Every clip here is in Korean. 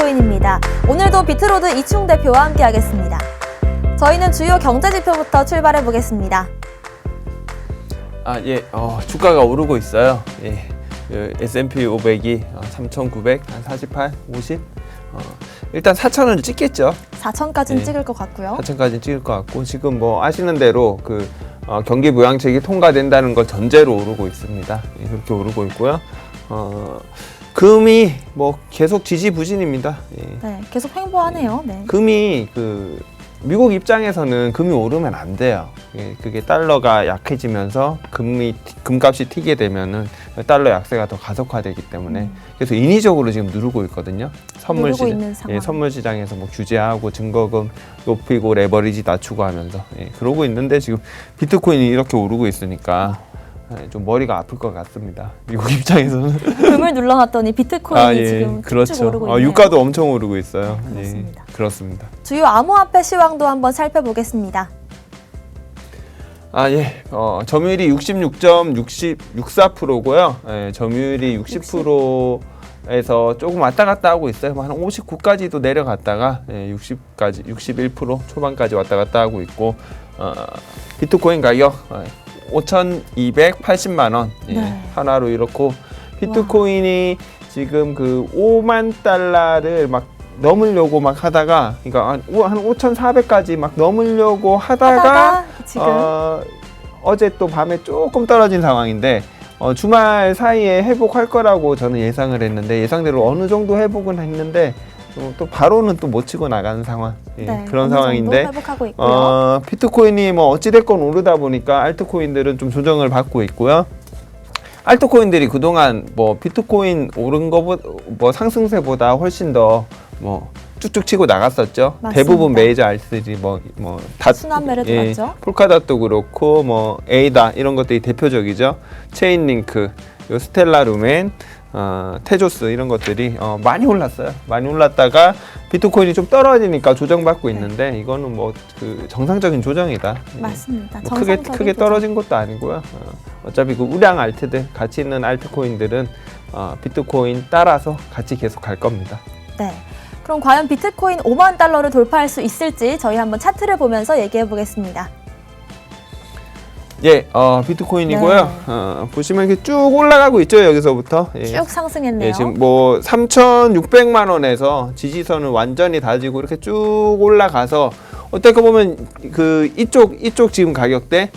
비트코인입니다. 오늘도 비트로드 이충 대표와 함께 하겠습니다. 저희는 주요 경제 지표부터 출발해 보겠습니다. 아, 예, 어, 주가가 오르고 있어요. 예, 그 S&P 500이 3,900, 한 48, 50. 어, 일단 4,000을 찍겠죠. 4천까지는 네. 찍을 것 같고요. 4,000까지 찍을 것 같고 지금 뭐 아시는 대로 그 어, 경기 부양책이 통과된다는 걸 전제로 오르고 있습니다. 예, 그렇게 오르고 있고요. 어, 금이 뭐 계속 지지부진입니다. 예. 네, 계속 횡보하네요. 네. 금이 그 미국 입장에서는 금이 오르면 안 돼요. 예, 그게 달러가 약해지면서 금이 튀- 금값이 튀게 되면은 달러 약세가 더 가속화되기 때문에 그래서 인위적으로 지금 누르고 있거든요. 선물 음. 누르고 시장, 있는 상황. 예, 선물 시장에서 뭐 규제하고 증거금 높이고 레버리지 낮추고 하면서 예, 그러고 있는데 지금 비트코인이 이렇게 오르고 있으니까 예, 좀 머리가 아플 것 같습니다. 미국 입장에서는 금을 눌러놨더니 비트코인이 지금 쭉쭉 오르고 있네요. 아, 유가도 엄청 오르고 있어요. 네, 그렇습니다. 예, 그렇습니다. 주요 암호화폐 시황도 한번 살펴보겠습니다. 아, 예. 어, 점유율이 66.64%고요. 예, 점유율이 60%에서 조금 왔다 갔다 하고 있어요. 뭐한 59까지도 내려갔다가 예, 60까지 61% 초반까지 왔다 갔다 하고 있고 어, 비트코인 가격 어, 5,280만 원. 예, 네. 하나로 이렇고 비트코인이 지금 그 5만 달러를 막 넘으려고 막 하다가 그러니까 한, 오- 한 5,400까지 막 넘으려고 하다가 하다가 지금? 어, 어제 또 밤에 조금 떨어진 상황인데 어, 주말 사이에 회복할 거라고 저는 예상을 했는데 예상대로 어느 정도 회복은 했는데 또, 또 바로는 또 못 치고 나가는 상황 예, 네, 그런 어느 상황인데 회복하고 있고요. 어, 비트코인이 뭐 어찌됐건 오르다 보니까 알트코인들은 좀 조정을 받고 있고요. 알트코인들이 그동안 뭐 비트코인 오른 거보다 뭐 상승세보다 훨씬 더 뭐 쭉쭉 치고 나갔었죠. 맞습니다. 대부분 메이저 알트들이 뭐뭐다 순환매를 돌았죠. 폴카닷도 그렇고 뭐 에이다 이런 것들이 대표적이죠. 체인링크, 요 스텔라 루멘, 어, 테조스 이런 것들이 어, 많이 올랐어요. 많이 올랐다가 비트코인이 좀 떨어지니까 조정받고 있는데 이거는 뭐 그 정상적인 조정이다. 예. 맞습니다. 뭐 크게 크게. 떨어진 것도 아니고요. 어, 어차피 그 우량 알트들 같이 있는 알트코인들은 어, 비트코인 따라서 같이 계속 갈 겁니다. 네. 그럼 과연 비트코인 5만 달러를 돌파할 수 있을지 저희 한번 차트를 보면서 얘기해 보겠습니다. 예, 어, 비트코인이고요. 네. 어, 보시면 이렇게 쭉 올라가고 있죠 여기서부터. 예. 쭉 상승했네요. 예, 지금 뭐 3,600만 원에서 지지선을 완전히 다지고 이렇게 쭉 올라가서 어떻게 보면 그 이쪽 이쪽 지금 가격대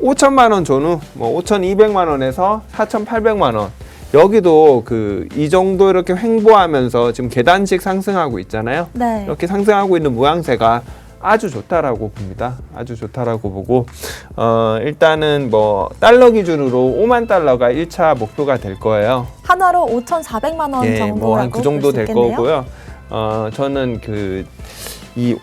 5천만 원 전후 뭐 5,200만 원에서 4,800만 원 여기도 그 이 정도 이렇게 횡보하면서 지금 계단식 상승하고 있잖아요. 네. 이렇게 상승하고 있는 모양새가 아주 좋다라고 봅니다. 아주 좋다라고 보고 어 일단은 뭐 달러 기준으로 5만 달러가 1차 목표가 될 거예요. 한화로 5,400만 원 예, 정도라고 뭐한 그 정도 될 있겠네요. 거고요. 어, 저는 그 이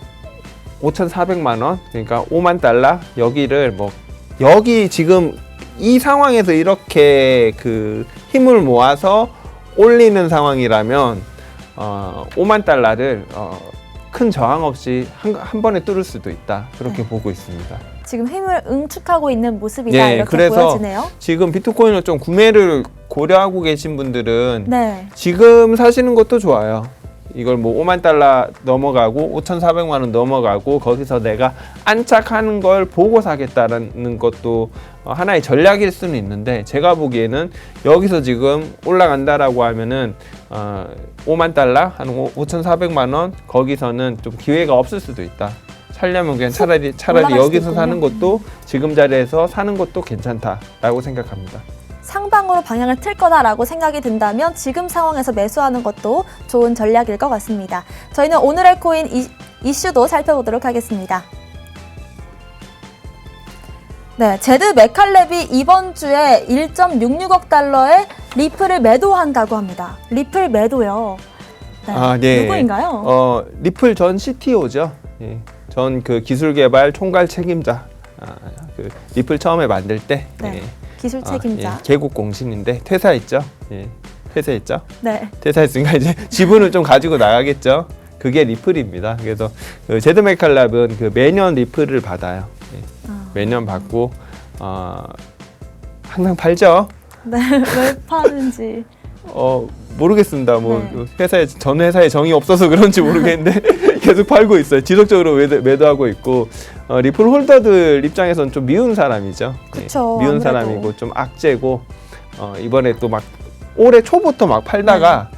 5,400만 원, 그러니까 5만 달러 여기를 뭐 여기 지금 이 상황에서 이렇게 그 힘을 모아서 올리는 상황이라면 어, 5만 달러를 어, 큰 저항 없이 한, 한 번에 뚫을 수도 있다. 그렇게 네. 보고 있습니다. 지금 힘을 응축하고 있는 모습이다 예, 이렇게 그래서 보여지네요. 지금 비트코인을 좀 구매를 고려하고 계신 분들은 네. 지금 사시는 것도 좋아요. 이걸 뭐 5만 달러 넘어가고 5,400만 원 넘어가고 거기서 내가 안착하는 걸 보고 사겠다라는 것도 어, 하나의 전략일 수는 있는데 제가 보기에는 여기서 지금 올라간다라고 하면은 어, 5만 달러 한 5,400만 원 거기서는 좀 기회가 없을 수도 있다. 살려면 그냥 차라리 차라리 여기서 사는. 것도 지금 자리에서 사는 것도 괜찮다라고 생각합니다. 상방으로 방향을 틀 거다라고 생각이 든다면 지금 상황에서 매수하는 것도 좋은 전략일 것 같습니다. 저희는 오늘의 코인 이, 이슈도 살펴보도록 하겠습니다. 네, 제드 메칼랩이 이번 주에 1.66억 달러의 리플을 매도한다고 합니다. 리플 매도요. 네, 아, 네. 누구인가요? 어 리플 전 CTO죠. 예. 전그 기술 개발 총괄 책임자. 아, 그 리플 처음에 만들 때 네, 예. 기술 책임자. 아, 예. 개국 공신인데 퇴사했죠. 예. 퇴사했죠. 네, 퇴사했으니까 이제 지분을 좀 가지고 나가겠죠. 그게 리플입니다. 그래서 그 제드 맥칼랍은 그 매년 리플을 받아요. 예. 아. 매년 받고 어, 항상 팔죠. 네, 왜 파는지. 어 모르겠습니다. 뭐 네. 회사에 전 회사에 정이 없어서 그런지 모르겠는데 계속 팔고 있어요. 지속적으로 매도, 매도하고 있고 어, 리플 홀더들 입장에서는 좀 미운 사람이죠. 예, 그쵸, 미운 아무래도. 사람이고 좀 악재고 어, 이번에 또 막 올해 초부터 막 팔다가 네.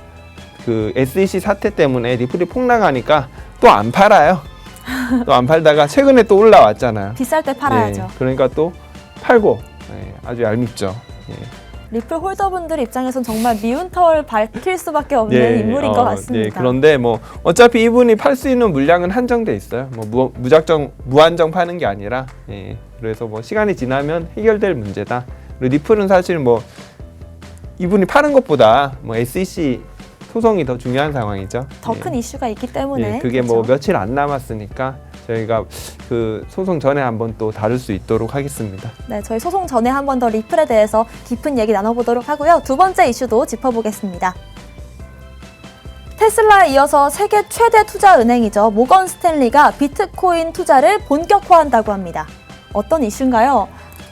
그 SEC 사태 때문에 리플이 폭락하니까 또 안 팔아요. 또 안 팔다가 최근에 또 올라왔잖아요. 비쌀 때 팔아야죠. 예, 그러니까 또 팔고 예, 아주 얄밉죠. 예. 리플 홀더분들 입장에선 정말 미운 털 밝힐 수밖에 없는 예, 인물인 어, 것 같습니다. 예, 그런데 뭐 어차피 이분이 팔 수 있는 물량은 한정돼 있어요. 뭐 무, 무작정 무한정 파는 게 아니라 예, 그래서 뭐 시간이 지나면 해결될 문제다. 그리고 리플은 사실 뭐 이분이 파는 것보다 뭐 SEC 소송이 더 중요한 상황이죠. 더 예. 큰 이슈가 있기 때문에 예, 그게 뭐 그렇죠. 며칠 안 남았으니까 저희가 그 소송 전에 한번 또 다룰 수 있도록 하겠습니다. 네, 저희 소송 전에 한 번 더 리플에 대해서 깊은 얘기 나눠보도록 하고요. 두 번째 이슈도 짚어보겠습니다. 테슬라에 이어서 세계 최대 투자 은행이죠. 모건 스탠리가 비트코인 투자를 본격화한다고 합니다. 어떤 이슈인가요?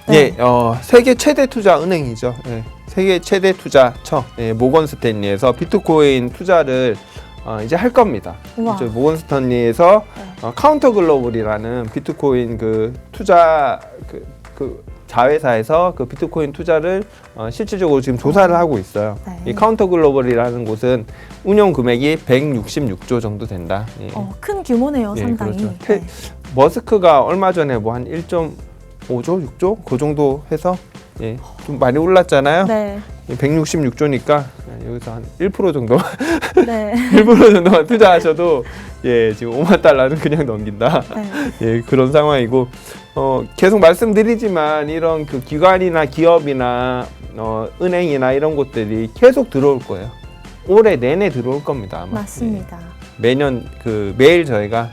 네. 예, 어, 세계 최대 투자 은행이죠. 예, 세계 최대 투자처 예, 모건 스탠리에서 비트코인 투자를 어, 이제 할 겁니다. 우와. 이제 모건 스탠리에서 네. 어, 카운터 글로벌이라는 비트코인 그 투자 그, 그 자회사에서 그 비트코인 투자를 어, 실질적으로 지금 조사를 하고 있어요. 네. 이 카운터 글로벌이라는 곳은 운용 금액이 166조 정도 된다. 예. 어, 큰 규모네요, 예, 상당히. 그렇죠. 테- 머스크가 얼마 전에 뭐 한 1.5조, 6조 그 정도 해서 예, 좀 많이 올랐잖아요. 네, 166조니까 여기서 한 1% 정도, 네, 1% 정도만 투자하셔도 예, 지금 5만 달러는 그냥 넘긴다. 네. 예, 그런 상황이고 어, 계속 말씀드리지만 이런 그 기관이나 기업이나 어, 은행이나 이런 곳들이 계속 들어올 거예요. 올해 내내 들어올 겁니다. 아마. 예. 맞습니다. 매년 그 매일 저희가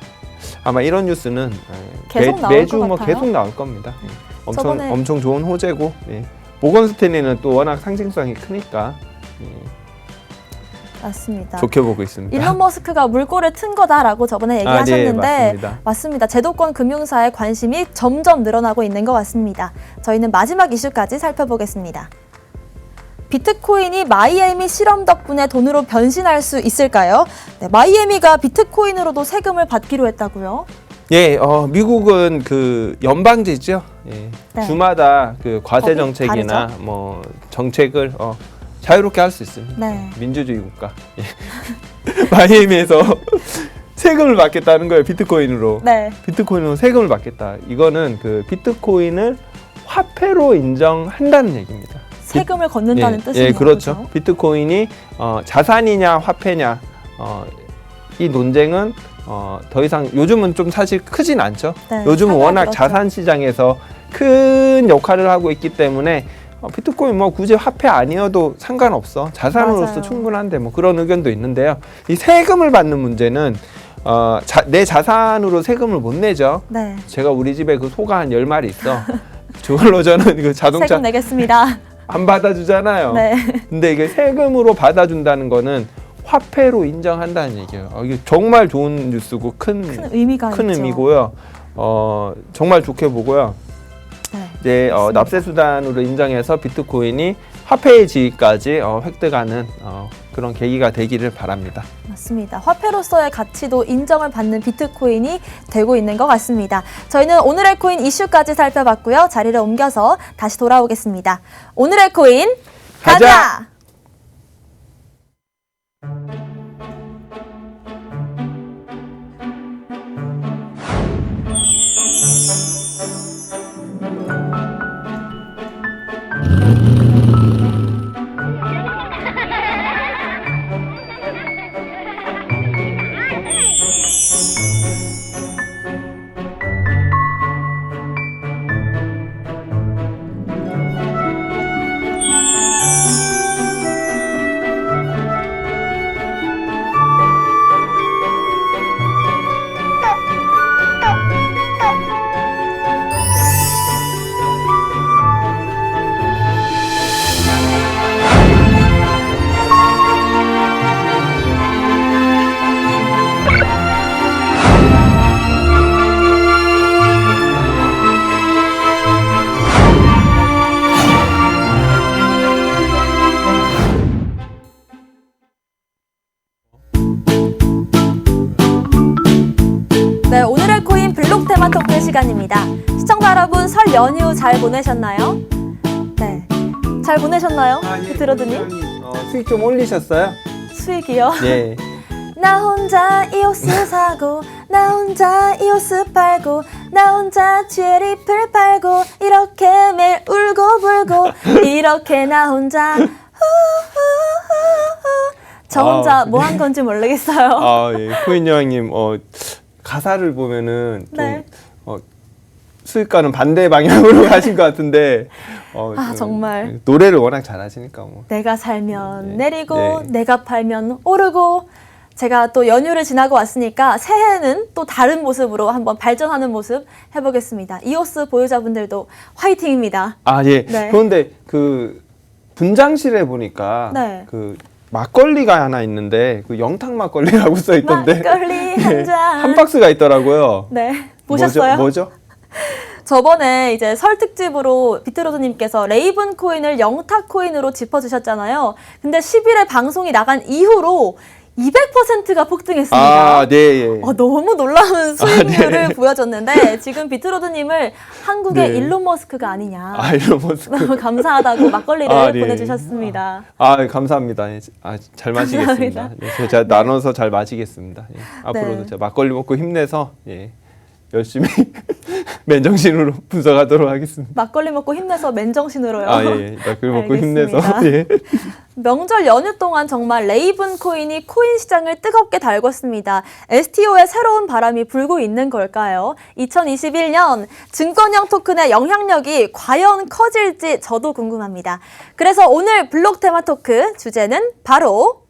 아마 이런 뉴스는 예, 계속 나올 매주 것뭐 같아요. 계속 나올 겁니다. 예. 엄청 저번에- 엄청 좋은 호재고 예. 모건 스탠리는 또 워낙 상징성이 크니까 예, 맞습니다. 좋게 보고 있습니다. 일론 머스크가 물꼬를 튼 거다라고 저번에 아, 네, 얘기하셨는데 맞습니다. 맞습니다. 제도권 금융사의 관심이 점점 늘어나고 있는 것 같습니다. 저희는 마지막 이슈까지 살펴보겠습니다. 비트코인이 마이애미 실험 덕분에 돈으로 변신할 수 있을까요? 네, 마이애미가 비트코인으로도 세금을 받기로 했다고요? 예, 어, 미국은 그 연방제죠. 예. 네. 주마다 그 과세 정책이나 다르죠? 뭐 정책을 어, 자유롭게 할 수 있습니다. 네. 민주주의 국가. 예. 마이애미에서 세금을 받겠다는 거예요. 비트코인으로. 네. 비트코인으로 세금을 받겠다. 이거는 그 비트코인을 화폐로 인정한다는 얘기입니다. 세금을 걷는다는 예, 뜻이네요. 예, 그렇죠. 그죠? 비트코인이 어, 자산이냐 화폐냐 어, 이 논쟁은 어, 더 이상 요즘은 좀 사실 크진 않죠. 네, 요즘은 워낙 그렇죠. 자산 시장에서 큰 역할을 하고 있기 때문에 어, 비트코인 뭐 굳이 화폐 아니어도 상관없어 자산으로서 맞아요. 충분한데 뭐 그런 의견도 있는데요. 이 세금을 받는 문제는 어, 자, 내 자산으로 세금을 못 내죠. 네. 제가 우리 집에 그 소가 한 열마리 있어. 저걸로 저는 그 자동차 세금 내겠습니다. 안 받아주잖아요. 네. 근데 이게 세금으로 받아준다는 거는 화폐로 인정한다는 얘기예요. 어, 이게 정말 좋은 뉴스고 큰, 큰 의미가 큰 있죠. 의미고요. 어, 정말 좋게 보고요. 네. 이제 어, 맞습니다. 납세 수단으로 인정해서 비트코인이 화폐의 지위까지 어, 획득하는 어, 그런 계기가 되기를 바랍니다. 맞습니다. 화폐로서의 가치도 인정을 받는 비트코인이 되고 있는 것 같습니다. 저희는 오늘의 코인 이슈까지 살펴봤고요. 자리를 옮겨서 다시 돌아오겠습니다. 오늘의 코인 가자! 가자! 시간입니다. 시청자 여러분 설 연휴 잘 보내셨나요? 네. 잘 보내셨나요? 비트로드님? 어, 수익 좀 올리셨어요? 수익이요? 예. 나 혼자 이 옷을 사고 나 혼자 이 옷을 팔고 나 혼자 쥐리플 팔고 이렇게 매일 울고 불고 이렇게 나 혼자 후후후후 저 혼자 아, 뭐 한 건지 모르겠어요. 아, 예. 코인 여왕님, 어, 가사를 보면은 좀, 네. 어, 수익과는 반대 방향으로 가신 것 같은데, 어, 아, 좀 정말. 노래를 워낙 잘하시니까 뭐. 내가 살면 네. 내리고 네. 내가 팔면 오르고 제가 또 연휴를 지나고 왔으니까 새해는 또 다른 모습으로 한번 발전하는 모습 해보겠습니다. 이오스 보유자분들도 화이팅입니다. 아, 예. 네. 그런데 그 분장실에 보니까 네. 그 막걸리가 하나 있는데 그 영탁 막걸리라고 써 있던데 막걸리 한 잔. 한 박스가 있더라고요. 네 보셨어요? 뭐죠? 뭐죠? 저번에 이제 설 특집으로 비트로드님께서 레이븐 코인을 영탁 코인으로 짚어주셨잖아요. 근데 10일에 방송이 나간 이후로 200%가 폭등했습니다. 아, 네. 예. 어, 너무 놀라운 수익률을 네. 보여줬는데 지금 비트로드님을 한국의 네. 일론 머스크가 아니냐. 아, 이런 모습. 너무 감사하다고 막걸리를 아, 네. 보내주셨습니다. 아, 감사합니다. 예, 아, 잘 마시겠습니다. 감사합니다. 예, 제가 나눠서 잘 마시겠습니다. 예, 앞으로도 네. 제가 막걸리 먹고 힘내서 예, 열심히 맨정신으로 분석하도록 하겠습니다. 막걸리 먹고 힘내서 맨정신으로요. 아, 예, 예. 막걸리 먹고 힘내서. 예. 명절 연휴 동안 정말 레이븐 코인이 코인 시장을 뜨겁게 달궜습니다. STO의 새로운 바람이 불고 있는 걸까요? 2021년 증권형 토큰의 영향력이 과연 커질지 저도 궁금합니다. 그래서 오늘 블록 테마 토크 주제는 바로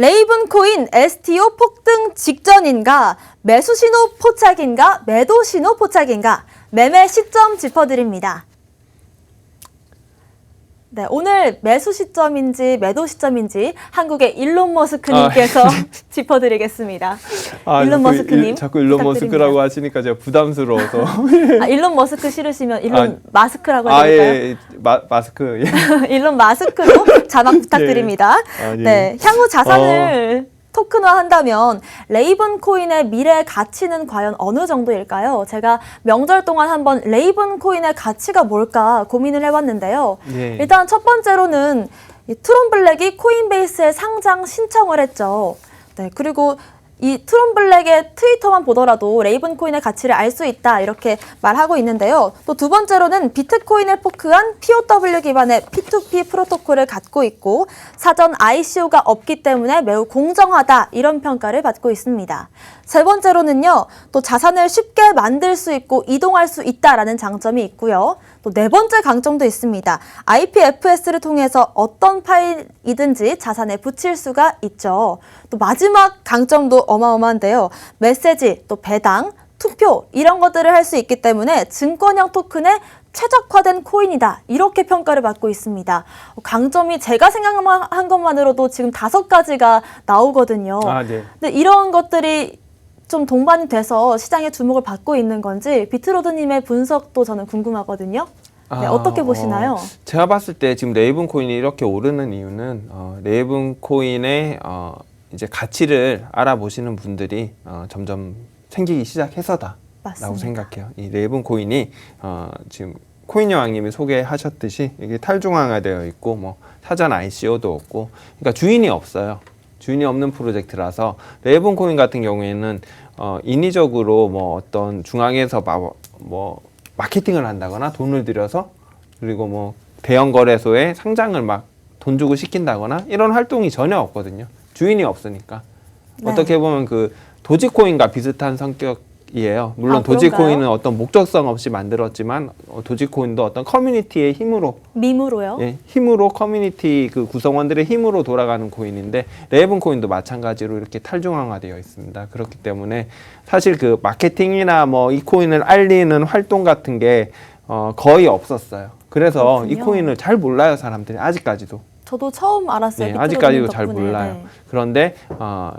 레이븐 코인 STO 폭등 직전인가, 매수 신호 포착인가, 매도 신호 포착인가, 매매 시점 짚어드립니다. 네, 오늘 매수 시점인지 매도 시점인지 한국의 일론 머스크님께서 짚어드리겠습니다. 아, 일론 자꾸 머스크님, 일- 자꾸 일론 부탁드립니다. 머스크라고 하시니까 제가 부담스러워서. 아, 일론 머스크 싫으시면 일론 아, 마스크라고 아, 예? 예. 마, 마스크. 예. 일론 마스크로 자막 부탁드립니다. 아, 예. 네, 향후 자산을 토큰화 한다면 레이븐 코인의 미래 가치는 과연 어느 정도일까요? 제가 명절 동안 한번 레이븐 코인의 가치가 뭘까 고민을 해봤는데요. 예. 일단 첫 번째로는 이 트론 블랙이 코인베이스에 상장 신청을 했죠. 네, 그리고 이 트론 블랙의 트위터만 보더라도 레이븐 코인의 가치를 알 수 있다 이렇게 말하고 있는데요. 또 두 번째로는 비트코인을 포크한 POW 기반의 P2P 프로토콜을 갖고 있고 사전 ICO가 없기 때문에 매우 공정하다 이런 평가를 받고 있습니다. 세 번째로는요. 또 자산을 쉽게 만들 수 있고 이동할 수 있다라는 장점이 있고요. 또 네 번째 강점도 있습니다. IPFS를 통해서 어떤 파일이든지 자산에 붙일 수가 있죠. 또 마지막 강점도 어마어마한데요. 메시지, 또 배당, 투표 이런 것들을 할 수 있기 때문에 증권형 토큰에 최적화된 코인이다 이렇게 평가를 받고 있습니다. 강점이 제가 생각한 것만으로도 지금 다섯 가지가 나오거든요. 아, 네. 근데 이런 것들이 좀 동반이 돼서 시장의 주목을 받고 있는 건지 비트로드님의 분석도 저는 궁금하거든요. 네, 아, 어떻게 보시나요? 어, 제가 봤을 때 지금 레이븐 코인이 이렇게 오르는 이유는 어, 레이븐 코인의 어, 이제 가치를 알아보시는 분들이 어, 점점 생기기 시작해서다 라고 맞습니다. 생각해요. 이 레이븐 코인이 어, 지금 코인 여왕님이 소개하셨듯이 이게 탈중앙화되어 있고 뭐 사전 ICO도 없고 그러니까 주인이 없어요. 주인이 없는 프로젝트라서 레이븐 코인 같은 경우에는 어, 인위적으로 뭐 어떤 중앙에서 마, 뭐 마케팅을 한다거나 돈을 들여서 그리고 뭐 대형 거래소에 상장을 막 돈 주고 시킨다거나 이런 활동이 전혀 없거든요. 주인이 없으니까 네. 어떻게 보면 그 도지코인과 비슷한 성격 이에요. 물론 아? 도지코인은 어떤 목적성 없이 만들었지만 어, 도지코인도 어떤 커뮤니티의 힘으로 밈으로요? 예, 힘으로 커뮤니티 그 구성원들의 힘으로 돌아가는 코인인데 레이븐 코인도 마찬가지로 이렇게 탈중앙화되어 있습니다. 그렇기 때문에 사실 그 마케팅이나 뭐 이 코인을 알리는 활동 같은 게 어, 거의 없었어요. 그래서 이 그렇군요. 코인을 잘 몰라요 사람들이 아직까지도. 저도 처음 알았어요. 네, 아직까지도 잘. 몰라요. 네. 그런데 어,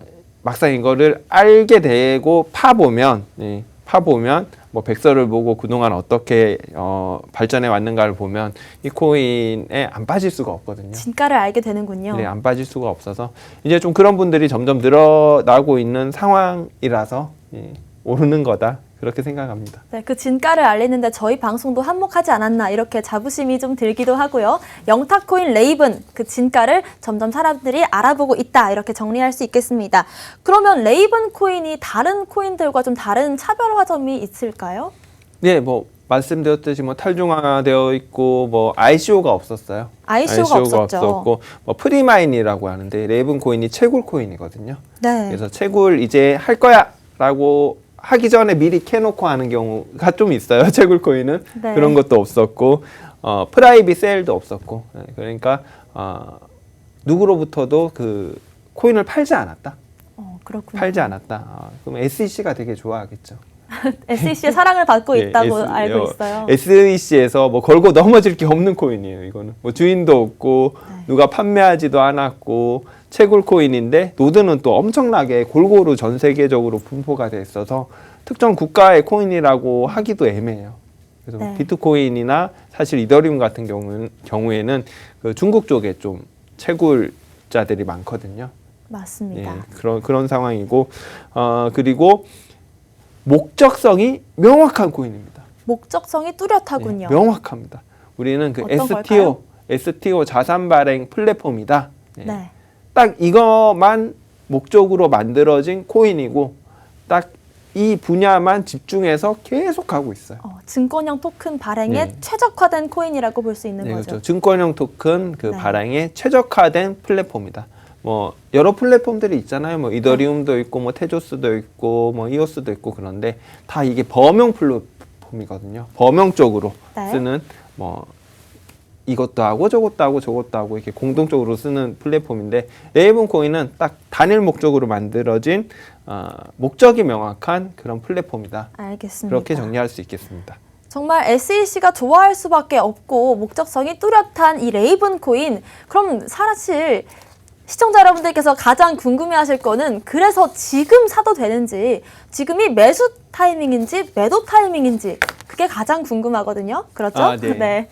막상 이거를 알게 되고 파보면 예, 파보면 뭐 백서를 보고 그동안 어떻게 어, 발전해 왔는가를 보면 이 코인에 안 빠질 수가 없거든요. 진가를 알게 되는군요. 네, 안 빠질 수가 없어서 이제 좀 그런 분들이 점점 늘어나고 있는 상황이라서 예, 오르는 거다 그렇게 생각합니다. 네, 그 진가를 알리는데 저희 방송도 한몫하지 않았나 이렇게 자부심이 좀 들기도 하고요. 영타코인 레이븐 그 진가를 점점 사람들이 알아보고 있다 이렇게 정리할 수 있겠습니다. 그러면 레이븐 코인이 다른 코인들과 좀 다른 차별화 점이 있을까요? 네, 뭐 말씀드렸듯이 뭐 탈중화되어 있고 뭐 ICO가 없었어요. ICO가 없었죠. 없었고 뭐 프리마인이라고 하는데 레이븐 코인이 채굴 코인이거든요. 네. 그래서 채굴 이제 할 거야라고 하기 전에 미리 캐놓고 하는 경우가 좀 있어요. 채굴 코인은 네. 그런 것도 없었고 어, 프라이빗 세일도 없었고 네, 그러니까 어, 누구로부터도 그 코인을 팔지 않았다. 어, 그렇군요. 팔지 않았다. 아, 그럼 SEC가 되게 좋아하겠죠. SEC의 사랑을 받고 예, 있다고 S- 알고 어, 있어요. SEC에서 뭐 걸고 넘어질 게 없는 코인이에요. 이거는 뭐 주인도 없고 네. 누가 판매하지도 않았고 채굴 코인인데 노드는 또 엄청나게 골고루 전 세계적으로 분포가 돼 있어서 특정 국가의 코인이라고 하기도 애매해요. 그래서 네. 비트코인이나 사실 이더리움 같은 경우는 경우에는 그 중국 쪽에 좀 채굴자들이 많거든요. 맞습니다. 예, 그런 그런 상황이고 어 그리고 목적성이 명확한 코인입니다. 목적성이 뚜렷하군요. 네, 명확합니다. 우리는 그 어떤 STO 걸까요? STO 자산 발행 플랫폼이다. 네. 네. 딱 이것만 목적으로 만들어진 코인이고 딱 이 분야만 집중해서 계속 하고 있어요. 어, 증권형 토큰 발행에 네. 최적화된 코인이라고 볼 수 있는 네, 거죠. 그렇죠. 증권형 토큰 그 네. 발행에 최적화된 플랫폼이다. 뭐 여러 플랫폼들이 있잖아요. 뭐 이더리움도 있고 뭐 테조스도 있고 뭐 이오스도 있고 그런데 다 이게 범용 플랫폼이거든요. 범용적으로 네. 쓰는 뭐 이것도 하고 저것도 하고 저것도 하고 이렇게 공동적으로 쓰는 플랫폼인데 레이븐 코인은 딱 단일 목적으로 만들어진 어, 목적이 명확한 그런 플랫폼이다. 알겠습니다. 그렇게 정리할 수 있겠습니다. 정말 SEC가 좋아할 수밖에 없고 목적성이 뚜렷한 이 레이븐 코인. 그럼 사실 시청자 여러분들께서 가장 궁금해하실 거는 그래서 지금 사도 되는지, 지금이 매수 타이밍인지 매도 타이밍인지 그게 가장 궁금하거든요. 그렇죠? 아, 네.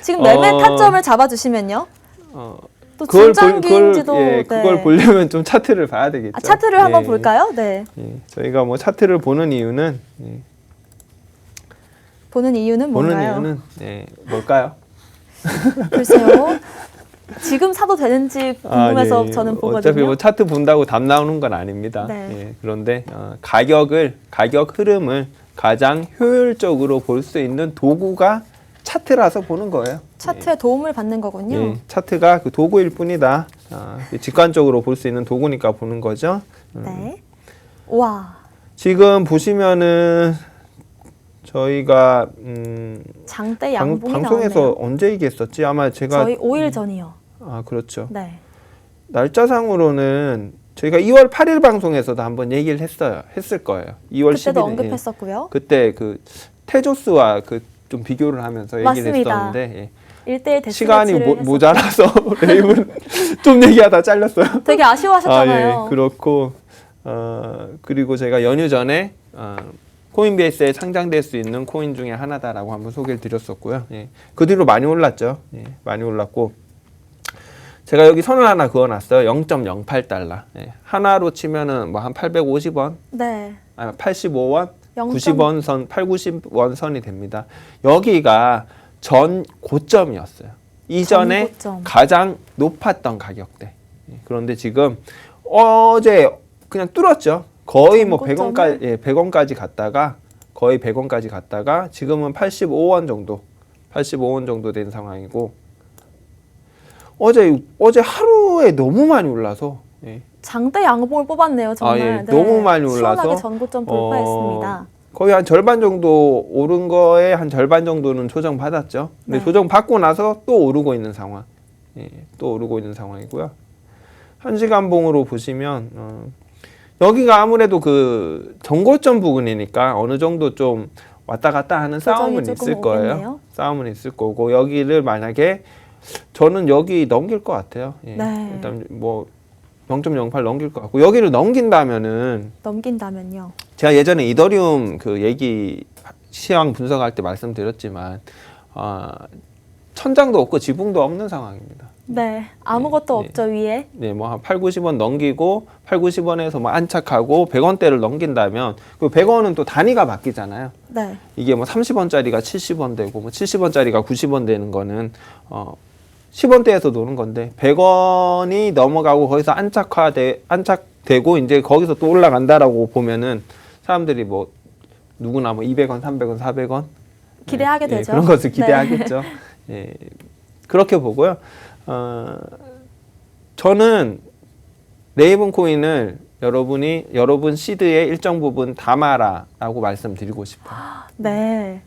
지금 매매 어. 타점을 잡아주시면요. 어, 또 그걸 볼, 중장기인지도 그걸, 예, 네. 그걸 보려면 좀 차트를 봐야 되겠죠. 아, 차트를 한번 예, 볼까요? 네. 예. 저희가 뭐 차트를 보는 이유는 예, 보는 이유는 보는 뭔가요? 이유는 예, 뭘까요? 글쎄요. 지금 사도 되는지 궁금해서 아, 예. 저는 보거든요. 어차피 뭐 차트 본다고 답 나오는 건 아닙니다. 네. 예, 그런데 어, 가격을 가격 흐름을 가장 효율적으로 볼 수 있는 도구가 차트라서 보는 거예요. 차트에 도움을 받는 거군요. 예, 차트가 그 도구일 뿐이다. 아, 직관적으로 볼 수 있는 도구니까 보는 거죠. 음. 네. 와, 지금 보시면은 저희가 음, 장대 방, 양봉이 방송에서 나왔네요. 언제 얘기했었지? 아마 제가 저희 5일 전이요. 아 그렇죠. 네. 날짜상으로는 저희가 2월 8일 방송에서도 한번 얘기를 했어요. 했을 거예요. 2월 그때도 10일 언급했었고요. 그때 그 테조스와 그 좀 비교를 하면서 얘기를 맞습니다. 했었는데 일대일 예. 대치 시간이 매치를 모, 했었- 모자라서 레이븐 좀 얘기하다 잘렸어요. 되게 아쉬워하셨잖아요. 아, 예, 그렇고 어, 그리고 제가 연휴 전에 어, 코인베이스에 상장될 수 있는 코인 중에 하나다라고 한번 소개를 드렸었고요. 예. 그 뒤로 많이 올랐죠. 예, 많이 올랐고 제가 여기 선을 하나 그어놨어요. 0.08달러. 예. 하나로 치면은 뭐 한 850원, 네. 아 85원, 0. 90원 선, 8, 90원 선이 됩니다. 여기가 전 고점이었어요. 이전에 고점. 가장 높았던 가격대. 예, 그런데 지금 어제 그냥 뚫었죠. 거의 뭐전 100원까지 예, 100원까지 갔다가 거의 100원까지 갔다가 지금은 85원 정도. 85원 정도 된 상황이고 어제 어제 하루에 너무 많이 올라서 예, 장대 양봉을 뽑았네요. 정말. 아, 예. 네. 너무 많이 올라서, 시원하게 전고점 돌파했습니다. 어, 거의 한 절반 정도 오른 거에 한 절반 정도는 조정 받았죠. 근데 네. 조정 받고 나서 또 오르고 있는 상황. 예, 또 오르고 있는 상황이고요. 한 시간 봉으로 보시면 어, 여기가 아무래도 그 정고점 부근이니까 어느 정도 좀 왔다 갔다 하는 싸움은 있을 거예요. 오겠네요. 싸움은 있을 거고 여기를 만약에 저는 여기 넘길 것 같아요. 예. 네. 일단 뭐 0.08 넘길 것 같고 여기를 넘긴다면은 넘긴다면요. 제가 예전에 이더리움 그 얘기 시황 분석할 때 말씀드렸지만 아 천장도 없고 지붕도 없는 상황입니다. 네, 아무것도 네. 없죠 위에. 네, 뭐 한 8, 90원 넘기고 8, 90원에서 뭐 안착하고 100원대를 넘긴다면 그 100원은 또 단위가 바뀌잖아요. 네, 이게 뭐 30원짜리가 70원 되고 뭐 70원짜리가 90원 되는 거는 어 10원대에서 노는 건데 100원이 넘어가고 거기서 안착화돼 안착되고 이제 거기서 또 올라간다라고 보면은 사람들이 뭐 누구나 뭐 200원, 300원, 400원 기대하게 예, 되죠. 그런 것을 네. 기대하겠죠. 예, 그렇게 보고요. 어, 저는 레이븐 코인을 여러분이 여러분 시드의 일정 부분 담아라라고 말씀드리고 싶어요. 네.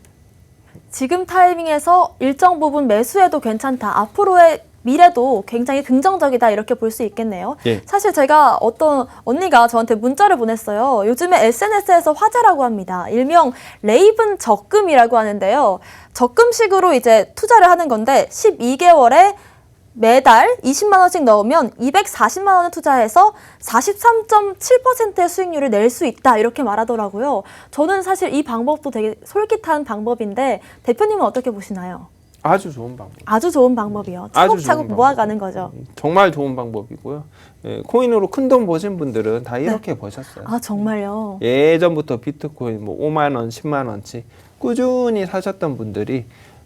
지금 타이밍에서 일정 부분 매수해도 괜찮다. 앞으로의 미래도 굉장히 긍정적이다 이렇게 볼 수 있겠네요. 예. 사실 제가 어떤 언니가 저한테 문자를 보냈어요. 요즘에 SNS에서 화제라고 합니다. 일명 레이븐 적금이라고 하는데요. 적금식으로 이제 투자를 하는 건데 12개월에 매달 20만 원씩 넣으면 240만 원을 투자해서 43.7%의 수익률을 낼 수 있다 이렇게 말하더라고요. 저는 사실 이 방법도 되게 솔깃한 방법인데 대표님은 어떻게 보시나요? 아주 좋은 방법. 아주 좋은 방법이요. 차곡차곡 좋은 모아가는. 거죠. 음, 정말 좋은 방법이고요. 예, 코인으로 큰돈 버신 분들은 다 이렇게 버셨어요. 아 정말요. 예전부터 비트코인 뭐 5만 원, 10만 원치 꾸준히 사셨던 분들이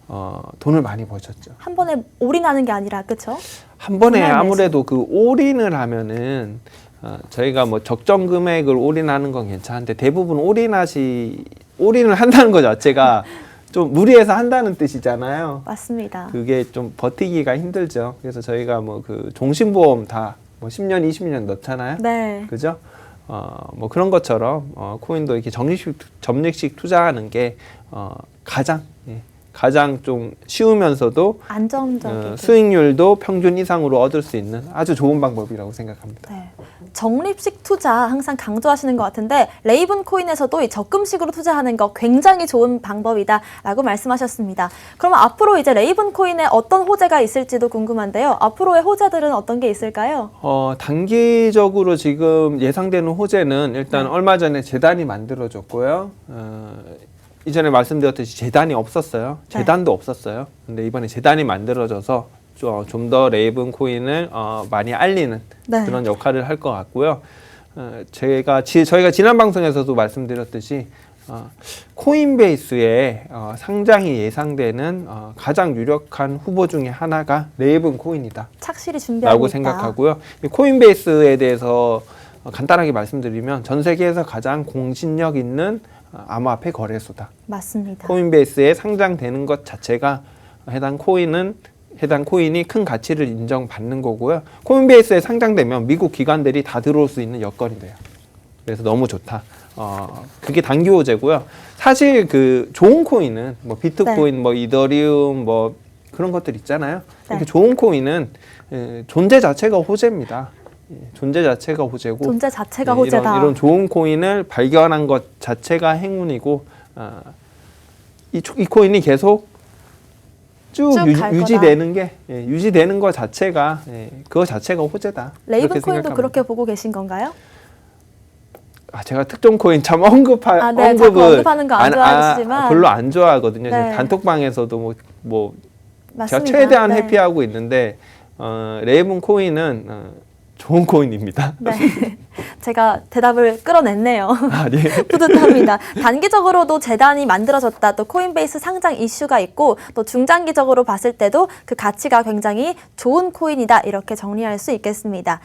어, 돈을 많이 버셨죠. 한 번에 올인하는 게 아니라 그렇죠? 한 번에 아무래도 그 올인을 하면은 어, 저희가 뭐 적정 금액을 올인하는 건 괜찮은데 대부분 올인하시 올인을 한다는 것 자체가 좀 무리해서 한다는 뜻이잖아요. 맞습니다. 그게 좀 버티기가 힘들죠. 그래서 저희가 뭐 그 종신보험 다 뭐 10년, 20년 넣잖아요. 네. 그죠? 어, 뭐 그런 것처럼 어, 코인도 이렇게 적립식, 적립식 투자하는 게 어, 가장 예, 가장 좀 쉬우면서도 안정적이게. 어, 수익률도 평균 이상으로 얻을 수 있는 아주 좋은 방법이라고 생각합니다. 네. 적립식 투자 항상 강조하시는 것 같은데 레이븐 코인에서도 이 적금식으로 투자하는 거 굉장히 좋은 방법이다라고 말씀하셨습니다. 그럼 앞으로 이제 레이븐 코인에 어떤 호재가 있을지도 궁금한데요. 앞으로의 호재들은 어떤 게 있을까요? 어, 단기적으로 지금 예상되는 호재는 일단 네. 얼마 전에 재단이 만들어졌고요. 어, 이전에 말씀드렸듯이 재단이 없었어요. 네. 재단도 없었어요. 근데 이번에 재단이 만들어져서 좀 더 레이븐 코인을 어, 많이 알리는 네. 그런 역할을 할 것 같고요. 어, 제가 지, 저희가 지난 방송에서도 말씀드렸듯이 어, 코인베이스의 어, 상장이 예상되는 어, 가장 유력한 후보 중에 하나가 레이븐 코인이다. 착실히 준비하고 라고 있다. 생각하고요. 이 코인베이스에 대해서 어, 간단하게 말씀드리면 전 세계에서 가장 공신력 있는 어, 암호화폐 거래소다. 맞습니다. 코인베이스에 상장되는 것 자체가 해당 코인은 해당 코인이 큰 가치를 인정받는 거고요. 코인베이스에 상장되면 미국 기관들이 다 들어올 수 있는 여건이 돼요. 그래서 너무 좋다. 어, 그게 단기 호재고요. 사실 그 좋은 코인은 뭐 비트코인, 뭐 이더리움, 뭐 그런 것들 있잖아요. 네. 이렇게 좋은 코인은 에, 존재 자체가 호재입니다. 예, 존재 자체가 호재고 존재 자체가 예, 호재다. 이런, 이런 좋은 코인을 발견한 것 자체가 행운이고 아, 이, 초- 이 코인이 계속 쭉, 쭉 유지, 갈 유지 되는 게 예, 유지되는 것 자체가 예, 그거 자체가 호재다. 레이븐 코인도. 그렇게 보고 계신 건가요? 아, 제가 특정 코인 참 언급하 아, 네, 언급을 자꾸 언급하는 거안 좋아하시지만. 별로 안 좋아하거든요. 네. 단톡방에서도 뭐, 뭐 맞습니다. 제가 최대한 네. 회피하고 있는데 어, 레이븐 코인은 어, 좋은 코인입니다. 네. 제가 대답을 끌어냈네요. 아, 네. 뿌듯합니다. 단기적으로도 재단이 만들어졌다. 또 코인베이스 상장 이슈가 있고 또 중장기적으로 봤을 때도 그 가치가 굉장히 좋은 코인이다. 이렇게 정리할 수 있겠습니다.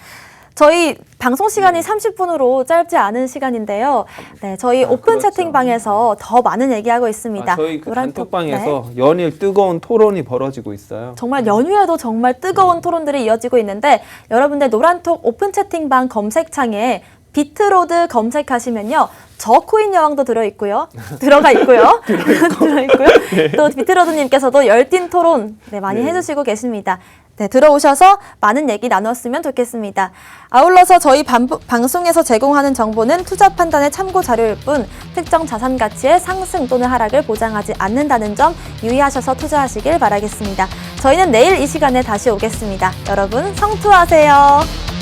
저희 방송 시간이 30분으로 짧지 않은 시간인데요. 네, 저희 아, 오픈 그렇죠. 채팅방에서 더 많은 얘기하고 있습니다. 아, 저희 그 노란톡- 단톡방에서 네. 연일 뜨거운 토론이 벌어지고 있어요. 정말 연휴에도 정말 뜨거운 토론들이 이어지고 있는데 여러분들 노란톡 오픈 채팅방 검색창에 비트로드 검색하시면요. 저 코인 여왕도 들어있고요. 들어가 있고요. 들어있고요. 또 비트로드님께서도 열띤 토론 네, 많이 네. 해주시고 계십니다. 네, 들어오셔서 많은 얘기 나눴으면 좋겠습니다. 아울러서 저희 반- 방송에서 제공하는 정보는 투자 판단의 참고 자료일 뿐 특정 자산 가치의 상승 또는 하락을 보장하지 않는다는 점 유의하셔서 투자하시길 바라겠습니다. 저희는 내일 이 시간에 다시 오겠습니다. 여러분 성투하세요.